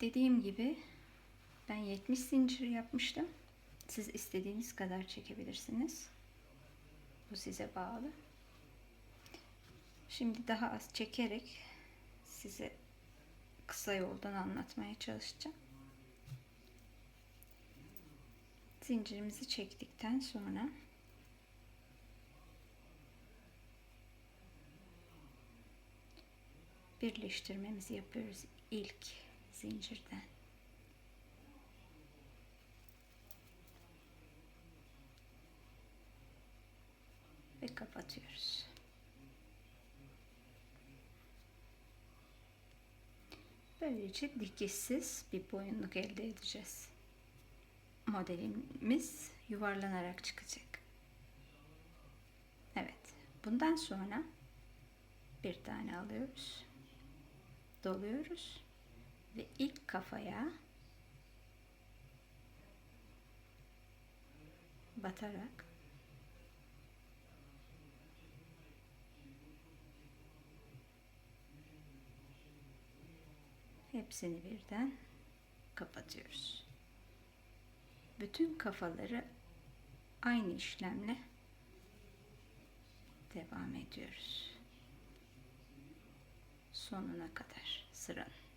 Dediğim gibi ben 70 zincir yapmıştım. Siz istediğiniz kadar çekebilirsiniz. Bu size bağlı. Şimdi daha az çekerek size kısa yoldan anlatmaya çalışacağım. Zincirimizi çektikten sonra birleştirmemizi yapıyoruz ilk zincirden. Ve kapatıyoruz. Böylece dikişsiz bir boyunluk elde edeceğiz. Modelimiz yuvarlanarak çıkacak. Evet. Bundan sonra bir tane alıyoruz. Doluyoruz. Ve ilk kafaya batarak hepsini birden kapatıyoruz. Bütün kafaları aynı işlemle devam ediyoruz. Sonuna kadar sıranın.